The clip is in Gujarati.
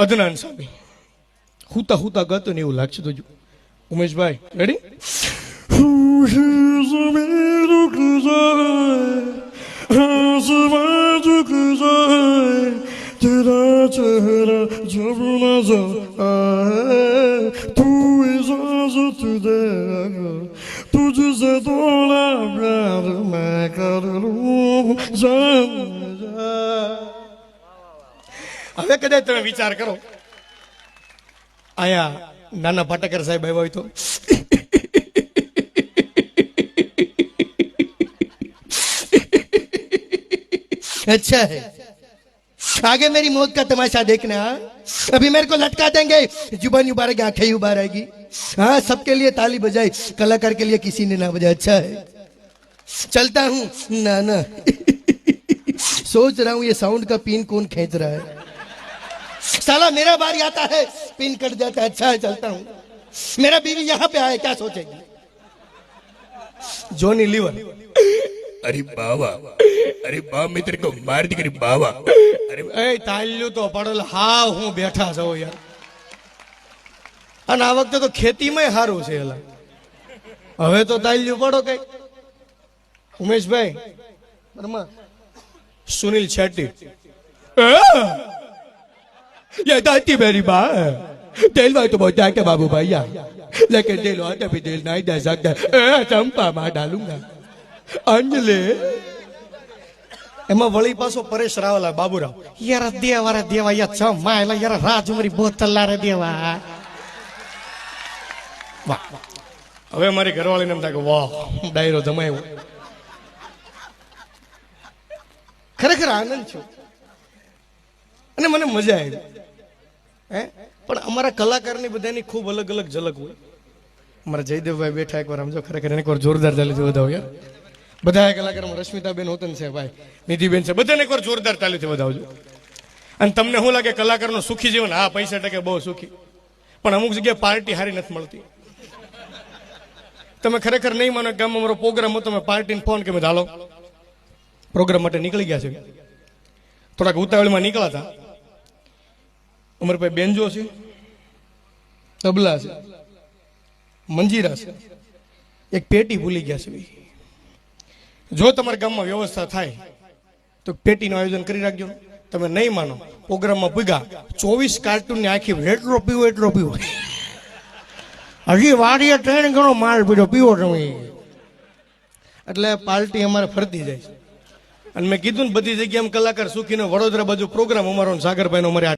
અદનાન સ્વામી હુતા હુતા ગતો ને એવું લાગશે તો જો ઉમેશભાઈ રેડી तेरा चेहरा जब नजर आए तू इजाजत दे तुझसे थोड़ा प्यार मैं कर लूं जान जा હવે કદાચ તમે વિચાર કરો આયા નાના પાટેકર સાહેબ આવ્યા હોય તો अच्छा है आगे मेरी मौत का तमाशा देखना हाँ? अभी मेरे को लटका देंगे जुबान उबारेगी आंखें उबार आएगी हाँ सबके लिए ताली बजाई कलाकार के लिए किसी ने ना बजाया अच्छा है चलता हूँ ना ना सोच रहा हूँ ये साउंड का पिन कौन खींच रहा है साला मेरा बारी आता है पिन कट जाता है अच्छा है चलता हूँ मेरा बीवी यहाँ पे आए क्या सोचेगी जोनी लीवर अरे बाबा अरे बाप मैं तेरे को मार दी अरे बाबा अरे એ તાલ્યું તો પડેલ હા હું બેઠા છો યાર અને આ વખતે તો ખેતીમાં સારું છે એલા હવે તો તાલ્યું પડો કઈ ઉમેશભાઈ બરમાં સુનિલ શેટ્ટી ये दाती मेरी माँ है दिल में तो बोलता है कि बाबू भैया लेकिन दिल होते भी दिल नहीं दे सकते ए, चंपा मार डालूंगा अंजलि એમાં વળી પાછો પરેશ રાવલા બાબુરાવ યાર દેવા રે દેવા યાર ચમ એટલે યાર રાજુમરી બોતલા રે દેવા વાહ હવે મારી ઘરવાળીને એમ થાય કે વાહ ડાયરો જમાયો ખરેખર આનંદ છું અને મને મજા આવી હે? પણ અમારા કલાકારની બધાની ખૂબ અલગ અલગ ઝલક હોય. અમારા જયદેવભાઈ બેઠા એકવાર, આમ જો ખરેખર એને એકવાર જોરદાર ચાલીથી વધાવો, યાર. બધા કલાકારમાં રશ્મિતાબેન હોતન છે, ભાઈ. નિધિબેન છે, બધાને એકવાર જોરદાર તાલીથી વધાવજો. અને તમને શું લાગે કલાકારનું સુખી જીવન? હા, પૈસા ટકે બહુ સુખી. પણ અમુક જગ્યાએ પાર્ટી હારી નથી મળતી. તમે ખરેખર નહીં માનો આમ અમારો પ્રોગ્રામ હતો મેં પાર્ટીને ફોન કે મેં ચાલો પ્રોગ્રામ માટે નીકળી ગયા છે. થોડાક ઉતાવળમાં નીકળ્યા હતા. પાસે બેન્જો છે, તબલા છે, મંજીરા છે. એક પેટી ભૂલી ગયા છે જો તમારા ગામમાં વ્યવસ્થા થાય, તો પેટીનું આયોજન કરી રાખજો. તમે નહીં માનો, પ્રોગ્રામમાં પૂગા ચોવીસ કાર્ટૂનની આખી એટલો પીવો એટલો પીવો. હજી વાડીએ ત્રણ ગણો માલ પીડો પીવો તમે. એટલે પાર્ટી અમારે ફરતી જાય છે. અને મેં કીધું ને બધી જગ્યાએ કલાકાર સુખીનો વડોદરા બાજુ પ્રોગ્રામ અમારો સાગરભાઈનો અમારે